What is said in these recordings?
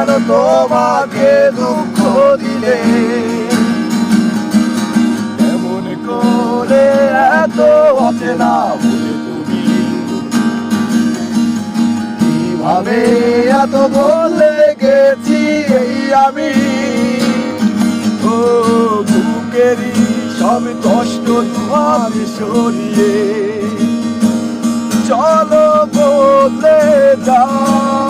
কেন তোমাকে দুঃখ দিলে। এমন করে এত অচেনা তুমি। কীভাবে এত বলে গেছি এই আমি? ও, বুকেরই সব কষ্ট তোমাকে সরিয়ে। চলো যাই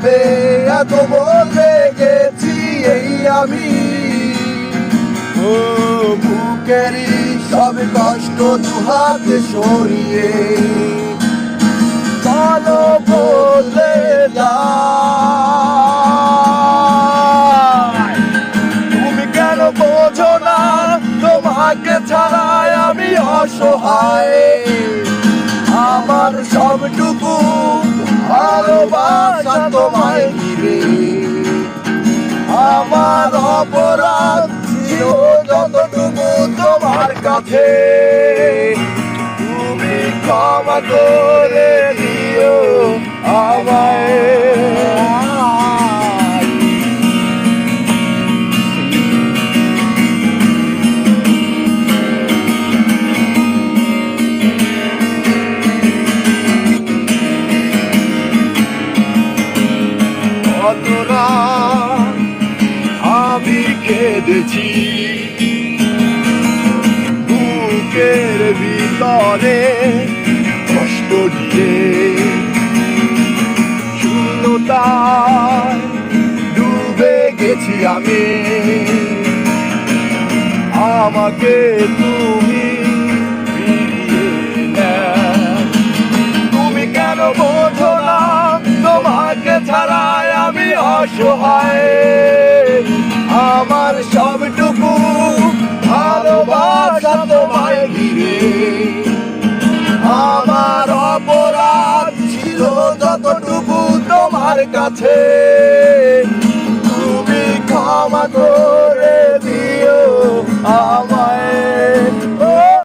ভাবে এত বলে গেছি এই আমি। ও বুকেরই সব কষ্ট দুহাতে সরিয়ে। চলো বলে তুমি কেন বোঝো না, তোমাকে ছাড়াই আমি অসহায়। আমার সবটুকু কাছে তুমি ক্ষমা করে দিও আমায়। আমি কেঁদেছি বুকের ভিতরে কষ্ট দিয়ে শূন্যতায় ডুবে গেছি আমি। আমাকে তুমি তুমি কেন বোঝো না, তোমাকে ছাড়াই আমি অসহায়। আমার সবটুকু কতটুকু তোমার কাছে?